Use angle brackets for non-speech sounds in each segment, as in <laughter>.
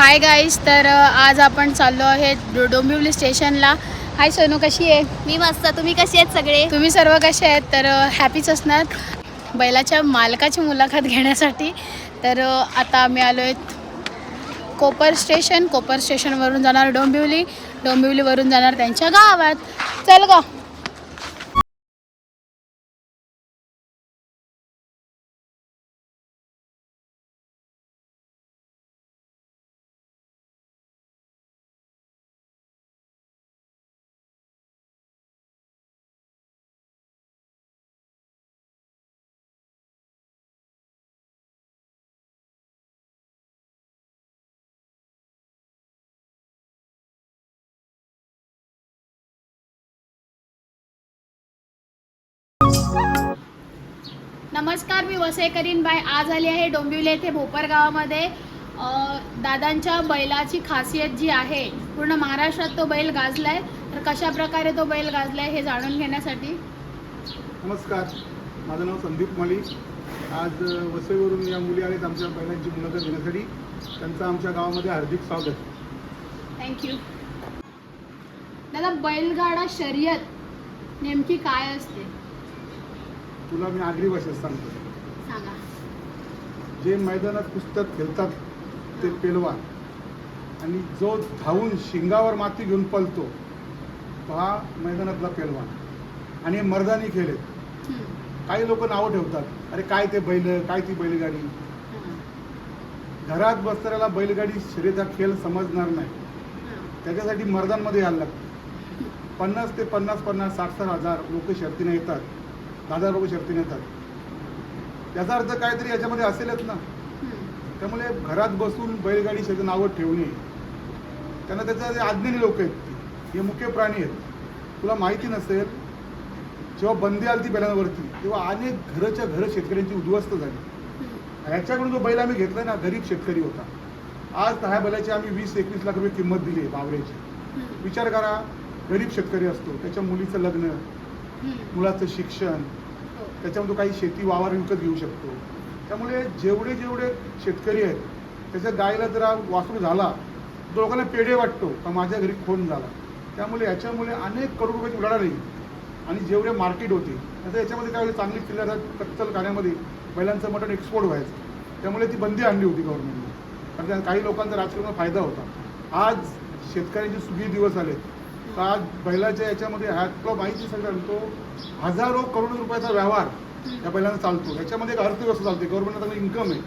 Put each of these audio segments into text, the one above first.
Hi guys तर आज आपण चाललो आहे डो- डोंबिवली स्टेशनला. हाय सोनू कशी आहे? मी मस्त. तुम्ही कसे आहेत सगळे? तुम्ही सर्व कसे आहेत? तर हॅपीच असणार. बैलाच्या मालकाची मुलाखत घेण्यासाठी. तर अ, आता आम्ही आलो आहेत कोपर स्टेशन. कोपर स्टेशनवरून जाणार डोंबिवली. डोंबिवलीवरून जाणार त्यांच्या गावात. चल ग. नमस्कार मी वसई करीन बाय आज आली आहे डोंबिवली येथे भोपर गावामध्ये. दादांच्या बैलाची खासियत जी आहे पूर्ण महाराष्ट्रात तो बैल गाजलाय. तर कशा प्रकारे तो बैल गाजलाय हे जाणून घेण्यासाठी? नमस्कार. माझं नाव संदीप माळी आज वसईवरून या मुली आहेत आमच्या बैलांची मुलाखत घेण्यासाठी. त्यांचं आमच्या गावामध्ये हार्दिक स्वागत. थँक्यू दादा बैलगाडा शर्यत नेमकी काय असते? तुला मी आगरी भाषेत सांगतो. सांगा. जे मैदानात पुस्तक खेळतात ते पेलवान आणि जो धावून शिंगावर माती घेऊन पळतो तो हा मैदानातला पेलवान आणि हे मर्दानी खेळ आहेत. काही लोक नावं ठेवतात. अरे काय ते बैल काय ती बैलगाडी. घरात बसणाऱ्याला बैलगाडी शर्यत हा खेळ समजणार नाही. त्याच्यासाठी मर्दांमध्ये यायला लागतं. पन्नास ते पन्नास पन्नास साठ साठ हजार लोक शर्तीने येतात. दहा हजार लोक शर्तीने येतात याचा अर्थ काहीतरी याच्यामध्ये असेलच ना. त्यामुळे घरात बसून बैलगाडी शर्यत नावं ठेवणे त्यांना त्याच्या जे अज्ञानी लोक आहेत. हे मुख्य प्राणी आहेत तुला माहिती नसेल जेव्हा बंदी आली ती बैलांवरती तेव्हा अनेक घरच्या घर शेतकऱ्यांची उद्ध्वस्त झाली. ह्याच्याकडून जो बैल आम्ही घेतला ना गरीब शेतकरी होता आज ह्या बैलाची आम्ही वीस एकवीस लाख रुपये किंमत दिली आहे बावऱ्याची. विचार करा गरीब शेतकरी असतो त्याच्या मुलीचं लग्न. मुलाचं शिक्षण. हो. त्याच्यामध्ये काही शेती वावर विकत घेऊ शकतो. त्यामुळे जेवढे जेवढे शेतकरी आहेत त्याच्या गायला जरा वासरू झाला तो लोकांना पेढे वाटतो का माझ्या घरी खून झाला. त्यामुळे याच्यामुळे अनेक करोड रुपयाची उलाढाल आणि जेवढे मार्केट होते त्याचं याच्यामध्ये काय होईल चांगली किल्ल्यात कच्चल खाण्यामध्ये बैलांचं मटण एक्सपोर्ट व्हायचं. त्यामुळे ती बंदी आणली होती गव्हर्नमेंटने कारण त्या काही लोकांचा राजकारणात फायदा होता. आज शेतकऱ्यांचे सुखी दिवस आले तर आज बैलाच्या याच्यामध्ये ह्या तुला माहिती सगळं तो हजारो करोड रुपयाचा व्यवहार या बैलांना चालतो. याच्यामध्ये एक अर्थव्यवस्था चालते. गव्हर्नमेंटला चांगलं इन्कम आहे.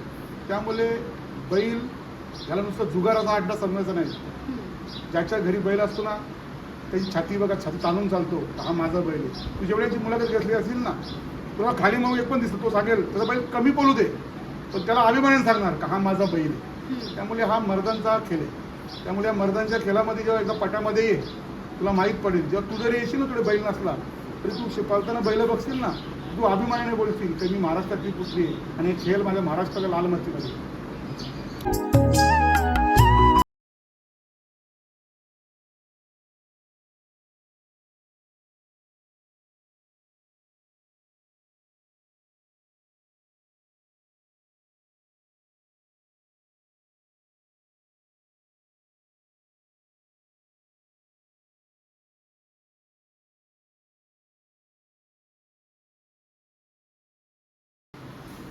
त्यामुळे बैल याला नुसतं जुगाराचा अड्डा समजायचा नाही. ज्याच्या घरी बैल असतो ना त्याची छाती बघा छाती ताणून चालतो. हा माझा बैल आहे. तू जेवढ्याची मुलाखत घेतली असेल ना तुला खाली मग एक पण दिसतो तो सांगेल त्याचा बैल कमी बोलू दे. पण त्याला अभिमानाने सांगणार का हा माझा बैल आहे. त्यामुळे हा मर्दांचा खेळ आहे. त्यामुळे या मर्दांच्या खेळामध्ये जेव्हा एकदा पटामध्ये ये तुला माहीत पडेल जेव्हा तू जरी येशील ना तुझे बैल नसला तरी तू शे- पळताना बैल बघशील ना तू अभिमानाने बोलशील की मी महाराष्ट्रातली पुसली आणि खेळ माझ्या महाराष्ट्राला लाल मातीमध्ये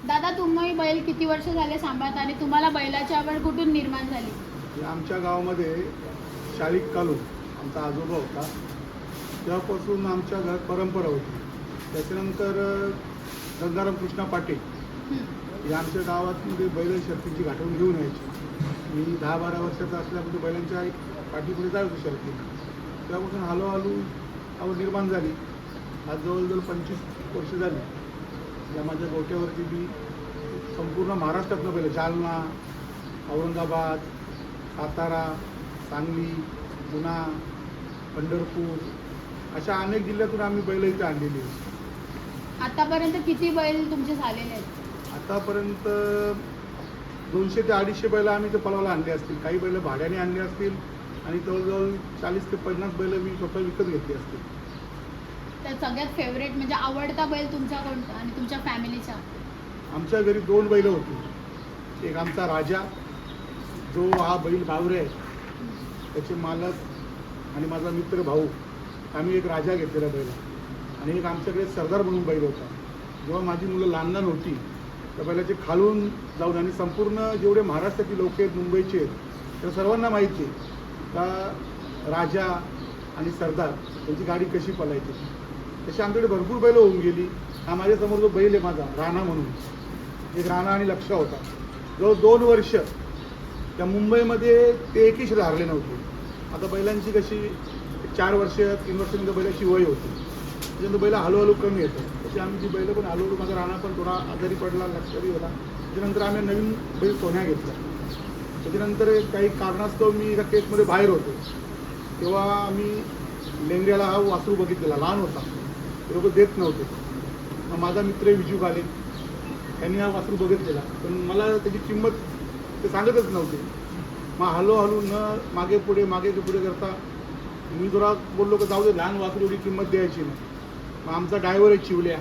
दादा तुम्ही बैल किती वर्ष झाले सांभाळता आणि तुम्हाला बैलाची आवड कुठून निर्माण झाली? आमच्या गावामध्ये शालिक कालू आमचा आजोबा होता. तेव्हापासून आमच्या घरात परंपरा होती. त्याच्यानंतर गंगाराम कृष्णा पाटील. हे आमच्या गावातमध्ये बैल शर्तीची गाठवून घेऊन यायची. मी दहा बारा वर्षाचा असल्यामध्ये बैलांच्या एक पाठीपुढे जायचो शर्ती तेव्हापासून हळूहळू आवड निर्माण झाली. आज जवळजवळ पंचवीस वर्ष झाली. या माझ्या गोट्यावरती मी संपूर्ण महाराष्ट्रातलं बैल जालना औरंगाबाद सातारा सांगली पुणा पंढरपूर अशा अनेक जिल्ह्यातून आम्ही बैल इथे आणलेली आहेत. आतापर्यंत किती बैल तुमचे झालेले आहेत? आतापर्यंत दोनशे ते अडीचशे बैल आम्ही ते पलावला आणले असतील. काही बैल भाड्याने आणले असतील आणि जवळजवळ चाळीस ते पन्नास बैल मी स्वतः विकत घेतली असतील. तर सगळ्यात फेवरेट म्हणजे आवडता बैल तुमचा कोणता आणि तुमच्या फॅमिलीचा आमच्या घरी दोन बैल होती. एक आमचा राजा जो हा बैल बावरे आहे. त्याचे मालक आणि माझा मित्र भाऊ. आम्ही एक राजा घेतलेला बैल. आणि एक आमच्याकडे सरदार म्हणून बैल होता. जेव्हा माझी मुलं लहान लहान होती त्या बैलाचे खालून जाऊन आणि संपूर्ण जेवढे महाराष्ट्रातील लोक आहेत मुंबईचे आहेत तर सर्वांना माहिती आहे. का राजा आणि सरदार यांची गाडी कशी पलायची? तशी आमच्याकडे भरपूर बैल होऊन गेली. हा माझ्यासमोर जो बैल आहे माझा राणा म्हणून. एक राणा आणि लक्ष होता. जवळ दोन वर्ष त्या मुंबईमध्ये ते एकीच शिला हारले नव्हते. आता बैलांची कशी चार वर्ष तीन वर्षानंतर बैलाची वय होती. त्याच्यानंतर बैल हळूहळू कमी येतं. तशी आम्ही जी बैलं पण हळूहळू माझा राणा पण थोडा आजारी पडला लक्षातही होता त्याच्यानंतर आम्ही नवीन बैल सोन्या घेतला त्याच्यानंतर काही कारणास्तव मी एका केसमध्ये बाहेर होतो. तेव्हा आम्ही लेंगऱ्याला हा वासरू बघितलेला लहान होता. लोक देत नव्हते. मग माझा मित्र विजू काले त्यांनी हा वासरू बघितलेला. पण मला त्याची किंमत ते सांगतच नव्हते. मग हळूहळू न मागे पुढे मागे पुढे करता मी जरा बोललो का जाऊ दे लहान वासरू एवढी किंमत द्यायची नाही. मग आमचा ड्रायव्हर आहे चिवल्या.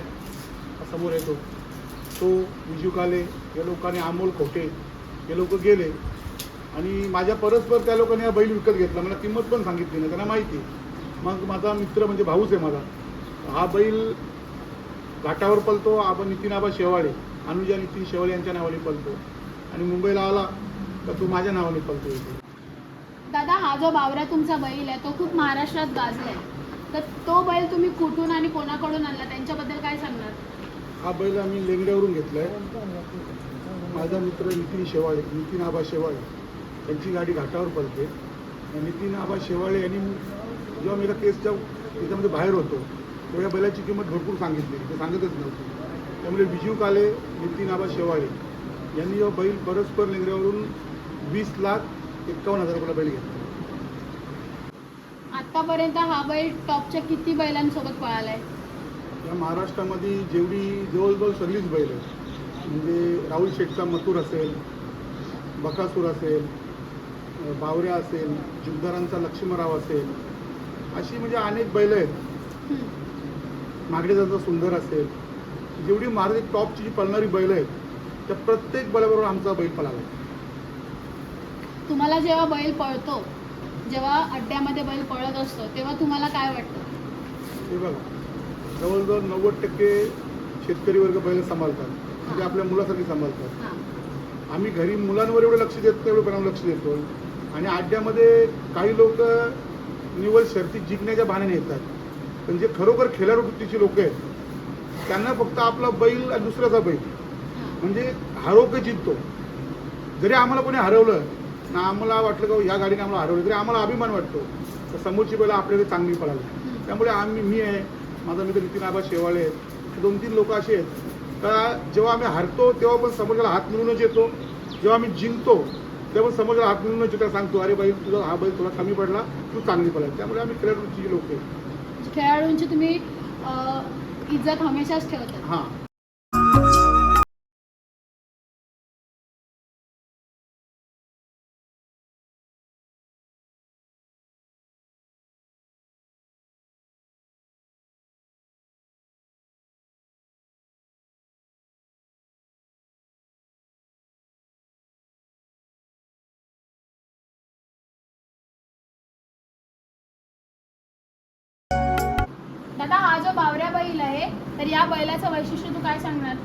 समोर येतो. तो विजू काले या लोकांनी अमोल खोटे हे लोक गेले. आणि माझ्या परस्पर त्या लोकांनी हा बैल विकत घेतला. मला किंमत पण सांगितली नाही त्यांना माहिती आहे. मग माझा मित्र म्हणजे भाऊच आहे माझा. हा बैल घाटावर पलतो आपण नितीन आबा शेवाळे अनुजा नितीन शेवाळे यांच्या नावाने पलतो. आणि मुंबईला आला तर तो माझ्या नावाने पलतो इथे. दादा हा जो बावरा तुमचा बैल आहे तो खूप महाराष्ट्रात गाजलाय. तर तो बैल तुम्ही कुठून आणि कोणाकडून आणला? त्यांच्याबद्दल काय सांगणार? हा बैल आम्ही लेंगड्यावरून घेतलाय. माझा मित्र नितीन शेवाळे नितीन आबा शेवाळे त्यांची गाडी घाटावर पडते नितीन आबा शेवाळे यांनी जेव्हा मी एका केसच्या त्याच्यामध्ये बाहेर होतो तेव्हा या बैलाची किंमत भरपूर सांगितली. ते सांगतच नव्हती. त्यामुळे विजू काले नितीन आबा शेवाळे यांनी जेव्हा बैल परस्पर लेंगड्यावरून वीस लाख एक्कावन्न हजार रुपयाला बैल घेतला. आतापर्यंत हा बैल टॉपच्या किती बैलांसोबत पळालाय? या महाराष्ट्रामध्ये जेवढी जवळजवळ सगळीच बैल आहेत. म्हणजे राहुल शेठचा मथुर असेल बकासूर असेल बावऱ्या असेल जुगदारांचा लक्ष्मणराव असेल अशी म्हणजे अनेक बैल आहेत. हम्म. मागडेजांचा सुंदर असेल जेवढी महाराज टॉपची जी पळणारी बैल आहेत त्या प्रत्येक बैलाबरोबर आमचा बैल पळाला. तुम्हाला जेव्हा बैल पळतो जेव्हा अड्ड्यामध्ये बैल पळत असतो तेव्हा तुम्हाला काय वाटतं? हे बघा जवळजवळ नव्वद टक्के शेतकरी वर्ग बैल सांभाळतात म्हणजे आपल्या मुलासारखी सांभाळतात. हां. आम्ही घरी मुलांवर एवढं लक्ष देत तेवढं पण लक्ष देतो. आणि अड्ड्यामध्ये काही लोक निवड शर्ती जिंकण्याच्या बहाण्याने येतात. पण जे खरोखर खेळाडू वृत्तीची लोक आहेत त्यांना फक्त आपला बैल आणि दुसऱ्याचा बैल. म्हणजे हरवके जिंकतो? जरी आम्हाला कोणी हरवलं ना आम्हाला वाटलं का या गाडीने आम्हाला हरवलं तरी आम्हाला अभिमान वाटतो तर समोरची बैल आपल्याकडे चांगली पळाली. त्यामुळे आम्ही मी आहे माझा मित्र नितीन आबा शेवाळे आहेत. दोन तीन लोक असे आहेत. का जेव्हा आम्ही हरतो तेव्हा पण समोरच्याला हात मिळूनच येतो. जेव्हा आम्ही जिंकतो तेव्हा पण समोरच्याला हात मिळूनच येतो सांगतो अरे बाई तुझा हा बैल तुला कमी पडला तू चांगली पडला त्यामुळे आम्ही खेळाडूची लोक आहे खेळाडूंची तुम्ही इज्जत हमेशाच ठेवतात. हां. दादा हा जो बावऱ्या बैल आहे तर या बैलाचं वैशिष्ट्य तू काय सांगणार?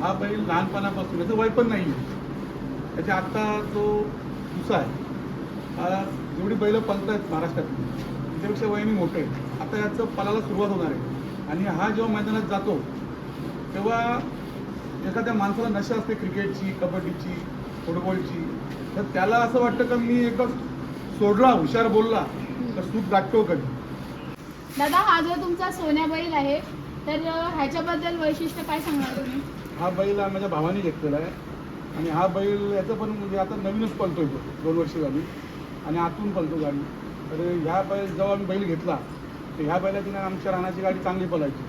हा बैल लहानपणापासून याचं वय पण नाही आहे त्याच्या आत्ता तो दुसा आहे. हा जेवढी बैल पलत आहेत महाराष्ट्रात त्याच्यापेक्षा वयाने मोठं आहे आता याचं पलाला सुरुवात होणार आहे. आणि हा जेव्हा मैदानात जातो तेव्हा एखाद्या माणसाला नशा असते क्रिकेटची कबड्डीची फुटबॉलची. तर त्याला असं वाटतं का मी एकदा सोडला हुशार बोलला तर सूट गाठतो कधी? दादा हा जो तुमचा सोन्या बैल आहे तर ह्याच्याबद्दल वैशिष्ट्य काय सांगणार तुम्ही? हा बैल हा माझ्या भावाने घेतलेला आहे. आणि हा बैल याचं पण म्हणजे आता नवीनच पलतोय तो दोन वर्ष झाली. आणि आतून पळतो गाडी. तर ह्या बैल जेव्हा आम्ही बैल घेतला तर ह्या बैलाची ना आमच्या रानाची गाडी चांगली पलायची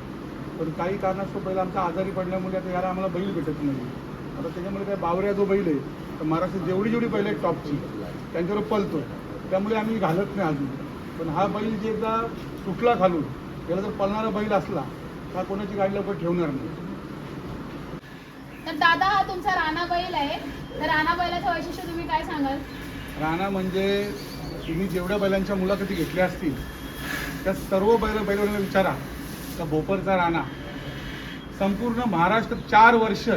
पण काही कारणास्तव बैल आमचा आजारी पडल्यामुळे आता याला आम्हाला बैल भेटत नाही. आता त्याच्यामुळे काय बावऱ्या जो बैल आहे तर महाराष्ट्रात जेवढी जेवढी बैल आहेत टॉपची त्यांच्यावर पलतोय त्यामुळे आम्ही घालत नाही अजून. पण हा बैल जे एकदा सुटला खालून त्याला जर पळणारा बैल असला तर हा कोणाची गाडी लवकर ठेवणार नाही. तर दादा हा तुमचा राणा बैल आहे. तर राणा बैलाचं वैशिष्ट्य तुम्ही काय सांगाल? राणा म्हणजे तुम्ही जेवढ्या बैलांच्या मुलाखती घेतल्या असतील त्या सर्व बैल बैलवाल्यांना विचारा. का भोपरचा राणा. संपूर्ण महाराष्ट्र चार वर्ष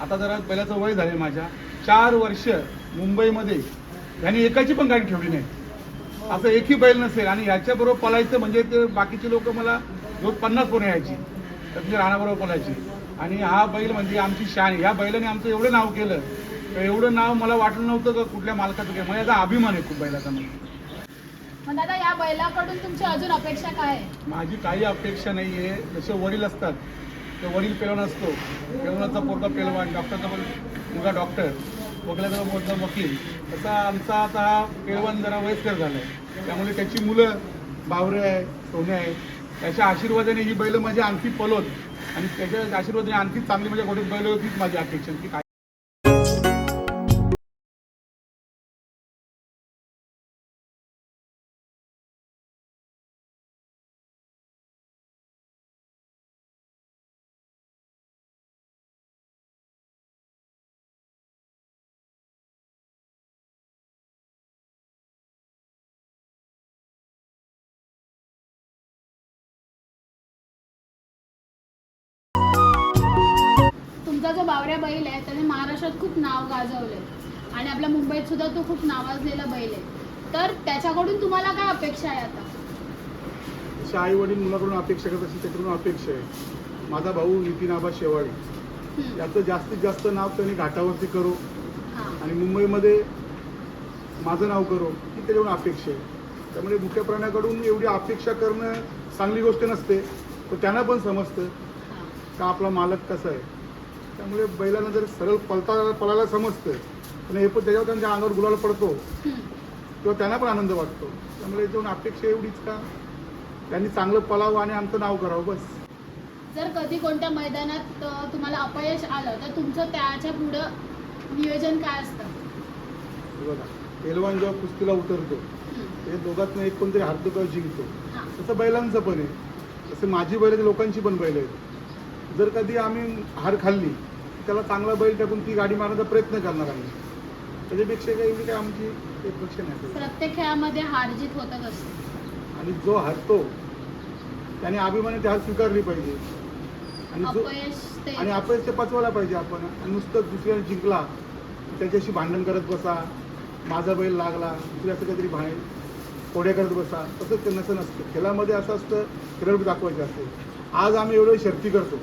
आता जरा बैलाचं वय झाले माझ्या चार वर्ष मुंबईमध्ये यांनी एकाची पण गाडी ठेवली नाही. असं एकही बैल नसेल. आणि याच्याबरोबर पळायचं म्हणजे ते बाकीचे लोक मला रोज पन्नास पोरं यायची. तर तुझ्या राणाबरोबर पळायची आणि हा बैल म्हणजे आमची शान. ह्या बैलाने आमचं एवढं नाव केलं तर एवढं नाव मला वाटलं नव्हतं का कुठल्या मालकाचं काय मला याचा अभिमान आहे खूप बैलाचा मग दादा या बैलाकडून तुमची अजून अपेक्षा काय आहे? माझी काही अपेक्षा नाही आहे जसे वडील असतात ते वडील पेलवान असतो. पेलवानाचा पोरगा पेलवान डॉक्टरचा पण मुलगा डॉक्टर. वकिलाचा पोहोचला वकील तसा आमचा आता हा जरा वयस्कर झाला आहे त्यामुळे त्याची मुलं बावरे आहे सोने आहे. त्याच्या आशीर्वादाने ही बैल माझी आणखी पलोत. आणि त्याच्या आशीर्वादाने आणखी चांगली म्हणजे गोडीत बैल होतीच माझी अपेक्षा. की काय तुमचा जो बावऱ्या बैल आहे त्याने महाराष्ट्रात खूप नाव गाजवलंय. आणि आपल्या मुंबईत सुद्धा तो खूप नावाजलेला बैल आहे. तर त्याच्याकडून तुम्हाला काय अपेक्षा आहे आता? आई वडील मुलाकडून अपेक्षा करत असेल त्याच्याकडून अपेक्षा आहे. माझा भाऊ नितीन आबा शेवाळे. याचं जास्तीत जास्त नाव त्यांनी घाटावरती करो. आणि मुंबईमध्ये माझं नाव करो ही त्याच्याकडून अपेक्षा आहे. त्यामुळे मुख्य प्राण्याकडून एवढी अपेक्षा करणं चांगली गोष्ट नसते तर त्यांना पण समजतं. का आपला मालक कसा आहे. त्यामुळे बैलांना जर सरळ पळता पळायला समजतं पण हे पण त्याच्यावर त्यांच्या अंगावर गुलाल पडतो. किंवा त्यांना पण आनंद वाटतो त्यामुळे याच्यावरून अपेक्षा एवढीच का त्यांनी चांगलं पळावं आणि आमचं नाव करावं बस जर कधी कोणत्या मैदानात तुम्हाला अपयश आलं तर तुमचं त्याच्या पुढं नियोजन काय असतं बघा पेलवान जेव्हा कुस्तीला उतरतो. ते दोघातनं एक कोणतरी हरतो किंवा जिंकतो. तसं बैलांचं पण आहे तसं माझी बैल लोकांची पण बैल आहेत जर कधी आम्ही हार खाल्ली त्याला चांगला बैल टाकून ती गाडी मारण्याचा प्रयत्न करणार आम्ही. त्याच्यापेक्षा काही आमची अपेक्षा नाही. प्रत्येक खेळामध्ये हार जीत होतच असते. आणि जो हरतो त्याने अभिमाने ती हार स्वीकारली पाहिजे. आणि जो अपयश ते आणि अपयश ते पचवायला पाहिजे आपण. आणि नुसतं दुसऱ्याने जिंकला त्याच्याशी भांडण करत बसा माझा बैल लागला दुसऱ्याचं काहीतरी बाहेर कोड्या करत बसा तसंच ते नसं नसतं. खेळामध्ये असं असतं खेळ दाखवायचं असतं. आज आम्ही एवढं शर्ती करतो.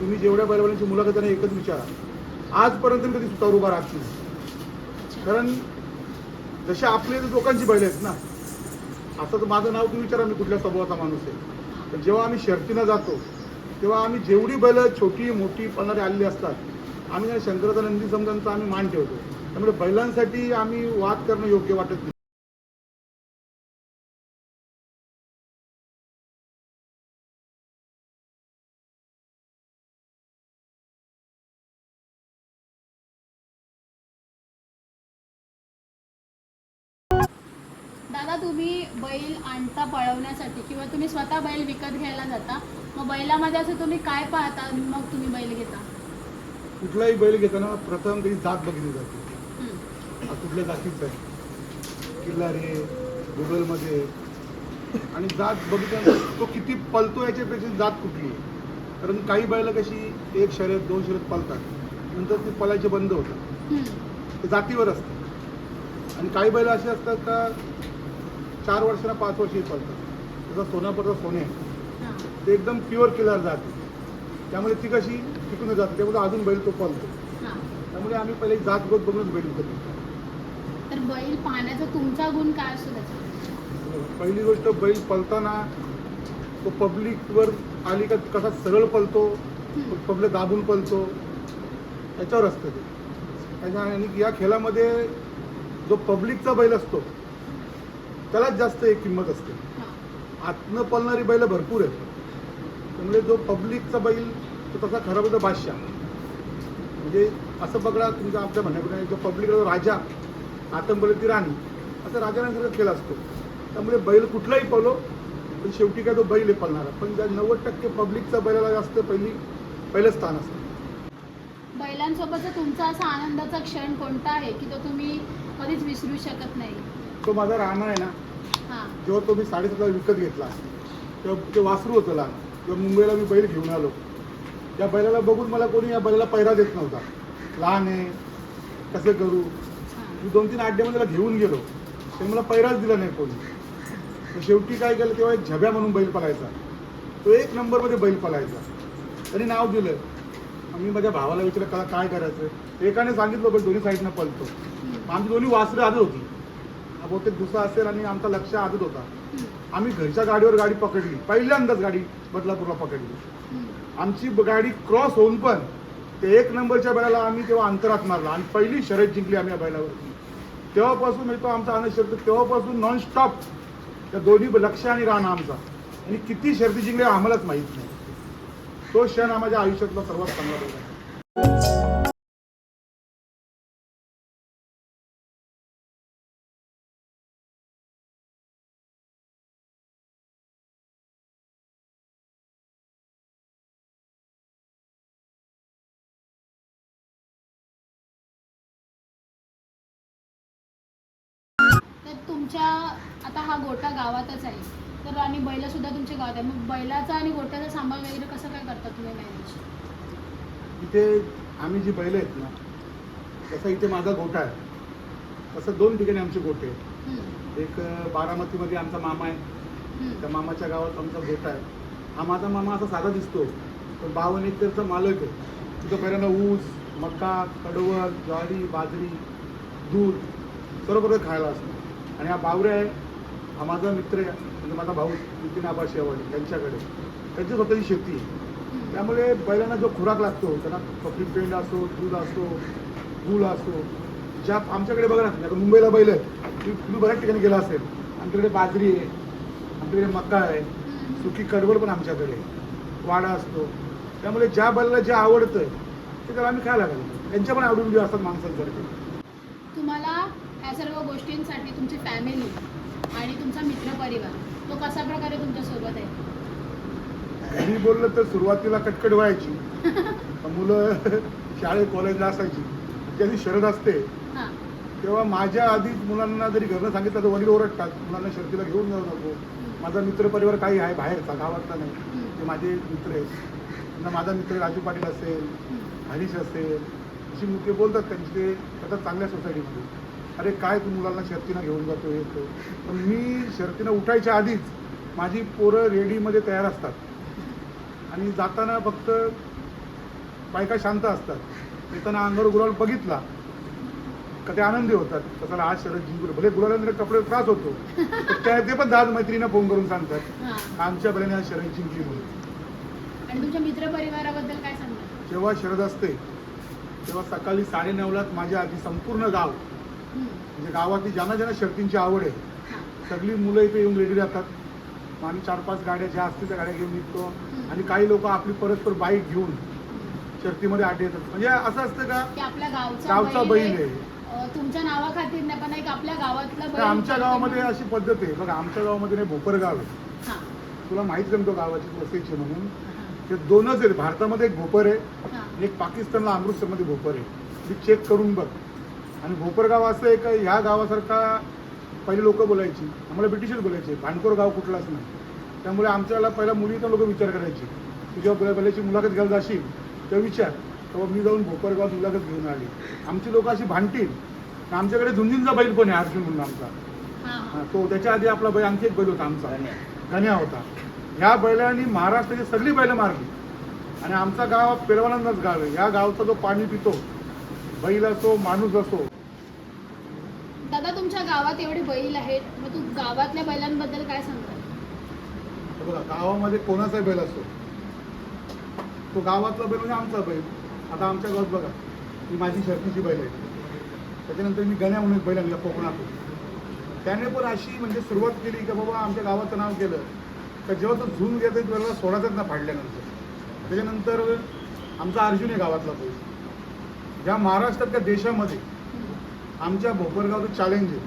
तुम्ही जेवढ्या बैलवाल्यांची मुलाखत आहे एकच विचारा. आजपर्यंत मी कधी स्वतःवर उभा राहत नाही. कारण जसे आपले लोकांची बैल आहेत ना. असं तर माझं नाव तुम्ही विचारा मी कुठल्या स्वभावाचा माणूस आहे. पण जेव्हा आम्ही शर्तीनं जातो तेव्हा आम्ही जेवढी बैल छोटी मोठी पळणारी आलेली असतात आम्ही शंकराचा नंदी समजांचा आम्ही मान ठेवतो. त्यामुळे बैलांसाठी आम्ही वाद करणं योग्य वाटत नाही. तुम्ही बैल आणता पळवण्यासाठी किंवा तुम्ही स्वतः बैल विकत घ्यायला जाता मग बैलामध्ये असं तुम्ही काय पाहता मग तुम्ही बैल घेता? कुठलाही बैल घेताना प्रथम त्याची जात बघितली जाते. हा कुठल्या जातीचा आहे किल्लारी गुगलमध्ये. आणि जात बघितल्यानंतर तो किती पलतो याच्यापेक्षा जात कुठली आहे? कारण काही बैल कशी एक शर्यत दोन शर्यत पलतात. नंतर ते पलायचे बंद होतात. ते जातीवर असतं. आणि काही बैल असे असतात का चार वर्षाला पाच पळतात जसं सोनापरचा सोने. आहे हां. ते एकदम प्युअर किलर जाते. त्यामुळे ती कशी? टिकून जाते. त्यामुळे अजून बैल तो पळतो. हां. त्यामुळे आम्ही पहिले जात गोत बघूनच बैल घेतो. तर बैल पाहण्याचा तुमचा गुण काय असतो त्याचा? पहिली गोष्ट बैल पळताना तो पब्लिकवर आली का कसा सरळ पळतो. पब्लिक दाबून पळतो. त्याच्यावर असतं ते. त्याच्या आणि या खेळामध्ये जो पब्लिकचा बैल असतो त्यालाच जास्त एक किंमत असते. आतनं पळणारी बैल भरपूर आहेत. त्यामुळे जो पब्लिकचा बैल तो तसा खरा म्हणजे बादशाह. म्हणजे असं बघा तुमच्या आपल्या म्हणण्याकडे जो पब्लिक राजा आतंब ती राणी असं राजाने खेळ असतो. त्यामुळे बैल कुठलाही पळो पण शेवटी काय तो बैल आहे पळणारा. पण ज्या नव्वद टक्के पब्लिकचा बैलाला जास्त पहिली पहिलं स्थान असतं. बैलांसोबतचा तुमचा असा आनंदाचा क्षण कोणता आहे की तो तुम्ही कधीच विसरू शकत नाही? तो माझा राणा आहे ना हां. जेव्हा तो मी साडेसातला विकत घेतला तेव्हा ते वासरू होतं लहान. तेव्हा मुंबईला मी बैल घेऊन आलो त्या बैलाला बघून मला कोणी या बैलाला पैरा देत नव्हता. लहान आहे कसं करू? मी दोन तीन आड्यामध्ये त्याला घेऊन गेलो. ते मला पैराच दिला नाही कोणी. मग शेवटी काय केलं तेव्हा एक झब्या म्हणून बैल पलायचा तो एक नंबरमध्ये बैल पलायचा त्यांनी नाव दिलं. मी माझ्या भावाला विचारलं काय करायचं? एकाने सांगितलं पण दोन्ही साईडनं पलतो मग आमची दोन्ही वासरं आदत होती. बहुतेक दुसरा असेल आणि आमचा लक्ष आजच होता. आम्ही घरच्या गाडीवर गाडी पकडली. पहिल्यांदाच गाडी बदलापूरला पकडली. आमची गाडी क्रॉस होऊन पण ते एक नंबरच्या बैलाला आम्ही तेव्हा अंतरात मारला आणि पहिली शर्यत जिंकली आम्ही या बैलावरती तेव्हापासून म्हणजे तो आमचा आनंद शब्द तेव्हापासून नॉनस्टॉप त्या दोन्ही ब- लक्ष आणि राणा आमचा. आणि किती शर्ती जिंकली आम्हालाच माहीत नाही. तो क्षण हा माझ्या आयुष्यातला सर्वात चांगला होता तुमच्या आता हा गोटा गावातच आहे. तर आणि बैल सुद्धा तुमच्या गावात आहे. मग बैलाचा आणि गोट्याचा सांभाळ वगैरे कसं काय करता तुम्ही मॅनेज? इथे आम्ही जी बैल आहेत ना तसा इथे माझा गोठा आहे. तसं दोन ठिकाणी आमचे गोटे आहेत. एक अं, बारामतीमध्ये आमचा मामा आहे. त्या मामाच्या गावात आमचा गोठा आहे. हा माझा मामा असा साधा दिसतो. पण बावन्न एकरचा मालक आहे. तिथं पहिल्यांदा ऊस मका कडवळ ज्वारी बाजरी दूध सर्व प्रकार खायला असतं. आणि हा बावरे आहे. हा माझा मित्र आहे. म्हणजे माझा भाऊ नितीन आबा शेवाडी यांच्याकडे. त्यांची स्वतःची शेती आहे. त्यामुळे बैलांना जो खुराक लागतो त्यांना कपडी पेंड असो दूध असो गुळ असो ज्या आमच्याकडे बघा ना मुंबईला बैल आहे तुम्ही तुम्ही बऱ्याच ठिकाणी गेला असेल. आमच्याकडे बाजरी आहे. आमच्याकडे मका आहे. सुकी कडवळ पण आमच्याकडे वाडा असतो. त्यामुळे ज्या बैलाला जे आवडतं ते त्याला आम्ही खायला घालतो. त्यांच्या पण आवडून जे असतात माणसांसारखे. तुम्हाला या सर्व गोष्टींसाठी तुमची फॅमिली आणि तुमचा मित्रपरिवार तो कशा प्रकारे तुमच्यासोबत आहे? घरी बोललं तर सुरुवातीला कटकट व्हायची. <laughs> मुलं शाळेत कॉलेजला असायची. दिवशी शरद असते हां. तेव्हा माझ्या आधीच मुलांना जरी घरनं सांगितलं तर वडील ओरडतात मुलांना शर्तीला घेऊन जाऊ नको. माझा मित्रपरिवार काही आहे बाहेरचा गावातला नाही. ते माझे मित्र आहेत. त्यांना माझा मित्र राजू पाटील असेल हरीश असेल अशी मुके बोलतात त्यांचे. आता चांगल्या सोसायटीमध्ये अरे काय तू मुलांना शर्तीनं घेऊन जातो येतो पण मी शर्तीनं उठायच्या आधीच माझी पोरं रेडीमध्ये तयार असतात. आणि जाताना फक्त बायका शांत असतात. येताना अंगावर गुलाल बघितला का ते आनंदी होतात. तसं आज शरद जिंकलं भले गुलाला कपडे त्रास होतो त्या ते पण दहा मैत्रिणींना फोन करून सांगतात. हां. आमच्या बल्याने आज शरद जिंकली म्हणून. आणि तुमच्या मित्रपरिवाराबद्दल काय सांगणार? जेव्हा शरद असते तेव्हा सकाळी साडेनऊलाच माझ्या आधी संपूर्ण गाव. म्हणजे गावातली ज्यांना ज्यांना शर्तींची आवड आहे. सगळी मुलं इथे येऊन रेडी राहतात. आम्ही चार पाच गाड्या ज्या असतील त्या गाड्या घेऊन निघतो. आणि काही लोक आपली परस्पर बाईक घेऊन शर्तीमध्ये आठ येतात. म्हणजे असं असतं का? गावचा बैल आहे. तुमच्या नावाखातीर नाही पण एक आपल्या गावातला आमच्या गावामध्ये अशी पद्धत आहे. बघा आमच्या गावामध्ये नाही भोपर गाव आहे. तुला माहीत जमतो गावाची वसईची म्हणून. ते दोनच आहेत. भारतामध्ये एक भोपर आहे. आणि एक पाकिस्तानला अमृतसरमध्ये भोपर आहे. ती चेक करून बघ. आणि भोपर गाव असं आहे का ह्या गावासारखा पहिले लोक बोलायची. आम्हाला ब्रिटिशच बोलायचे. भांडकोर गाव कुठलाच नाही. त्यामुळे आमच्याला पहिला मुली तर लोक विचार करायचे. तू जेव्हा पहिल्या पहिल्याची मुलाखत घ्यायला जाशील तेव्हा विचार. तेव्हा मी जाऊन भोपर गावात मुलाखत घेऊन आली. आमची लोक अशी भांडतील. आणि आमच्याकडे झुंजींचा बैल पण आहे? अर्जुन म्हणून आमचा. तो त्याच्या आधी आपला बैल आणखी एक बैल होता आमचा. गण्या होता. ह्या बैलांनी महाराष्ट्राची सगळी बैलं मारली. आणि आमचा गाव पेरवानंदाच गाव आहे. या गावचा जो पाणी पितो बैल असो माणूस असो दादा तुमच्या गावात एवढे बैल आहेत मग तू गावातल्या बैलांबद्दल काय सांगणार? तर बघा गावामध्ये कोणाचा बैल असो तो गावातला बैल म्हणजे आमचा बैल. आता आमच्या गावात बघा ही माझी शर्तीची बैल आहे. त्याच्यानंतर मी गण्या म्हणून बैल आणला कोकणातून. त्याने पण अशी म्हणजे सुरुवात केली की बाबा आमच्या गावाचं नाव केलं. तर जेव्हा तो झूम घेत त्याला सोडायचाच ना फाडल्यानंतर. त्याच्यानंतर आमचा अर्जुन आहे गावातला बैल. ज्या महाराष्ट्रात त्या देशामध्ये आमच्या भोपरगावचं चॅलेंज आहे.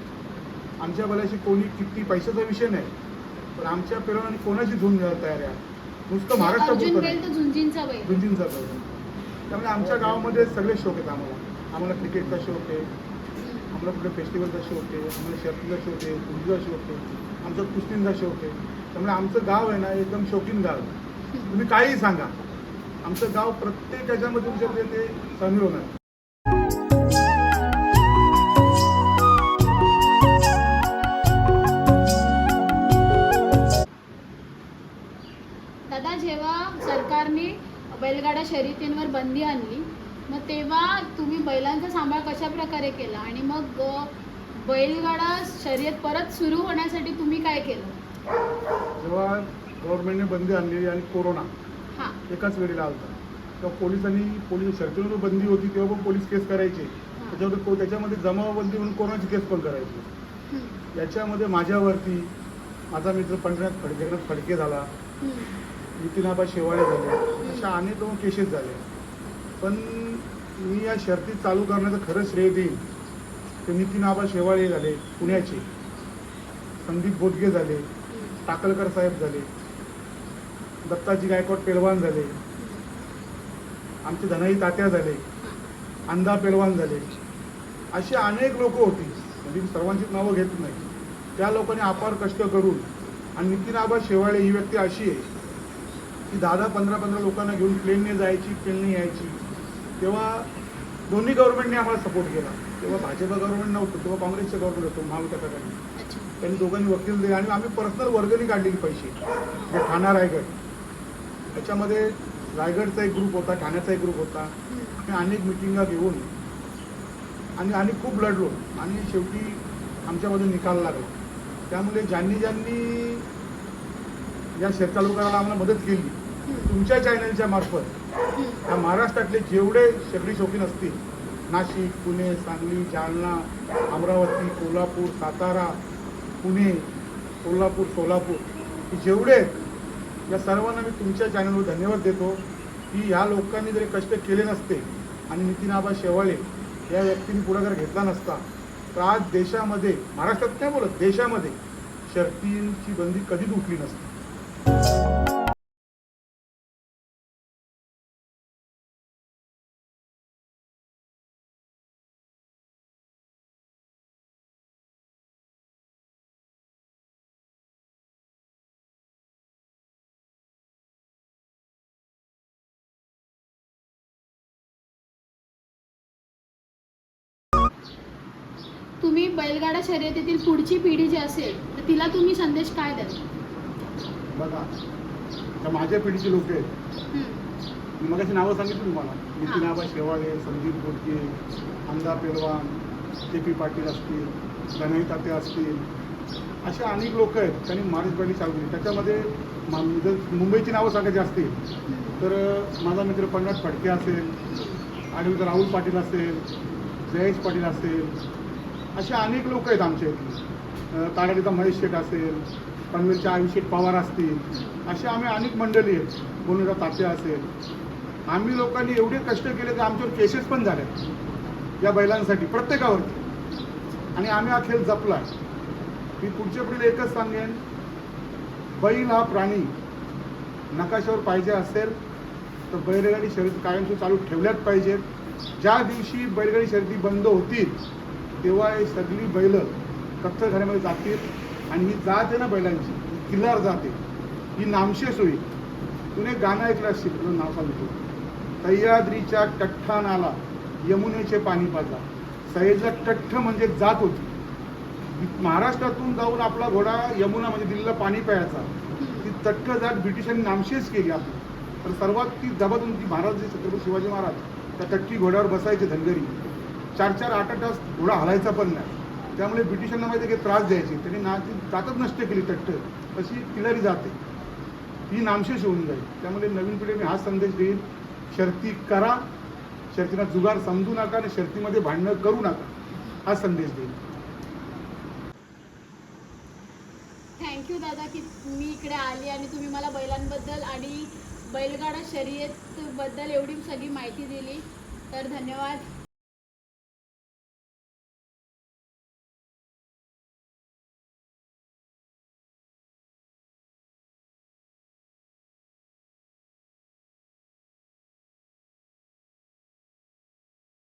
आमच्या बैलाशी कोणी किती पैशाचा विषय नाही पण आमच्या पेरवानी कोणाची धून घ्यायला तयार आहे? नुसतं अर्जुन महाराष्ट्रापुरतं बैल नाही तो झुंजींचा बैल. झुंजींचा बैल. त्यामुळे आमच्या गावामध्ये सगळे शौक आहेत आम्हाला. आम्हाला क्रिकेटचा शौक आहे. आपलं कुठे फेस्टिवलचा शो होते आम्हाला शर्तीचा शो होते कुस्तीचा शो होते आमचं कुस्तींचा शो होते त्यामुळे आमचं गाव आहे ना एकदम शौकीन गाव आहे. तुम्ही काहीही सांगा. आमचं गाव प्रत्येक याच्यामध्ये तुमच्याकडे ते सामील होणार. शर्यतींवर बंदी आणली. मग तेव्हा तुम्ही बैलांचा सांभाळ कशा प्रकारे केला? आणि मग बैलगाडा शर्यत परत सुरू होण्यासाठी तुम्ही काय केलं? जेव्हा गव्हर्नमेंटने बंदी आणली आणि कोरोना हां. एकाच वेळेला आलता. तेव्हा पोलिसांनी पोलीस शर्तीवर बंदी होती तेव्हा पण पोलीस केस करायचे. त्याच्यावर त्याच्यामध्ये जमावबंदी म्हणून कोरोनाची केस पण करायची. याच्यामध्ये माझ्यावरती माझा मित्र पंढरनाथ फडके फडके झाला. नितीनाबा शेवाळे झाले. अशा अनेक दोन केसेस झाले. पण मी या शर्ती चालू करण्याचं खरं श्रेय देईन. ते नितीनाबा शेवाळे झाले पुण्याचे. संदीप बोदगे झाले टाकलकर साहेब झाले. दत्ताजी गायकवाड पेलवान झाले. आमचे धनाई तात्या झाले. अंधा पेलवान झाले. अशी अनेक लोक होती. म्हणजे मी सर्वांचीच नावं घेत नाही. त्या लोकांनी अपार कष्ट करून आणि नितीन आबा शेवाळे ही व्यक्ती अशी आहे. की दहा दहा पंधरा पंधरा लोकांना घेऊन प्लेनने जायची प्लेनने यायची. तेव्हा दोन्ही गव्हर्नमेंटने आम्हाला सपोर्ट केला. तेव्हा भाजपा गव्हर्नमेंट नव्हतं तेव्हा काँग्रेसचं गव्हर्नमेंट होतं महाविकास आघाडी. अच्छा त्यांनी दोघांनी वकील दिले आणि आम्ही पर्सनल वर्गणी काढलेली पैसे. म्हणजे ठाणा रायगड. त्याच्यामध्ये रायगडचा एक ग्रुप होता ठाण्याचा एक ग्रुप होता. आम्ही अनेक मिटिंगा घेऊन आणि आणि खूप लढलो. आणि शेवटी आमच्यामध्ये निकाल लागला. त्यामुळे ज्यांनी ज्यांनी या शेत चालू करायला आम्हाला मदत केली तुमच्या चॅनलच्या मार्फत या महाराष्ट्रातले जेवढे शेकडी शौकीन असतील नाशिक पुणे सांगली जालना अमरावती कोल्हापूर सातारा पुणे कोल्हापूर सोलापूर हे जेवढे आहेत, या सर्वांना मी तुमच्या चॅनलवर धन्यवाद देतो. की ह्या लोकांनी जरी कष्ट केले नसते आणि नितीन आबा शेवाळे या व्यक्तीने पुढाकार घेतला नसता तर आज देशामध्ये महाराष्ट्रात काय बोलत देशामध्ये शर्तींची बंदी कधीच उठली नसते. तुम्ही बैलगाडा शर्यतीतील पुढची पिढी जी असेल तर तिला तुम्ही संदेश काय द्याल? बघा आता माझ्या पिढीचे लोक आहेत. मी मगाशी नावं सांगितली तुम्हाला. नितीन आबा शेवाळे संदीप बोडके अंदा पेलवान के पी पाटील असतील गणई ताते असतील. असे अनेक लोक आहेत त्यांनी महाराष्ट्रवाडी चालू केली त्याच्यामध्ये मा- जर मुंबईची नावं सांगायची असतील तर माझा मित्र पंढर फडके असेल आणि राहुल पाटील असेल जयेश पाटील असेल असे अनेक लोक आहेत आमच्या इथले ताडाडीचा महेश शेठ असेल पनवेलच्या अभिषेक पवार असतील असे आम्ही अनेक मंडळी आहेत. बोलणेचा तात्या असेल. आम्ही लोकांनी एवढे कष्ट केले की आमच्यावर केसेस पण झाले या बैलांसाठी प्रत्येकावरती. आणि आम्ही हा खेळ जपला मी पुढच्या पिढीला एकच सांगेन बैल हा प्राणी नकाशावर पाहिजे असेल तर बैलगाडी शर्यत कायमची चालू ठेवल्याच पाहिजेत. ज्या दिवशी बैलगाडी शर्यती बंद होतील तेव्हा हे सगळी बैल कत्तलखान्यामध्ये जातील आणि ही जात आहे ना बैलांची ही किल्लार जाते ही नामशेष होईल. तुने गाणं ऐकलं असेल नाव सांगतो. सह्याद्रीच्या टठ्ठानाला यमुनेचे पाणी पाजा. सह्याद्रीला टठ्ठ म्हणजे जात होती. महाराष्ट्रातून जाऊन आपला घोडा यमुना म्हणजे दिल्लीला पाणी प्यायचा. ती तट्ट जात ब्रिटिशांनी नामशेष केली आपली. तर सर्वात ती जबातून ती महाराज जे छत्रपती शिवाजी महाराज त्या टक्की घोड्यावर बसायचे धनगरी. चार चार आठ आठ तास घोडा हलायचा पण नाही. त्यामुळे ब्रिटिशांना माहिती की त्रास द्यायचे. त्यांनी ना ती जातच नष्ट केली तट्ट. तशी किलारी जाते. ती नामशेष होऊन जाईल. त्यामुळे नवीन पिढी मी हा संदेश देईन शर्ती करा. शर्तीला जुगार समजू नका आणि शर्तीमध्ये भांडणं करू नका. हा संदेश देईन थँक्यू दादा की मी इकडे आली आणि तुम्ही मला बैलांबद्दल आणि बैलगाडा शर्यतबद्दल एवढी सगळी माहिती दिली. तर धन्यवाद.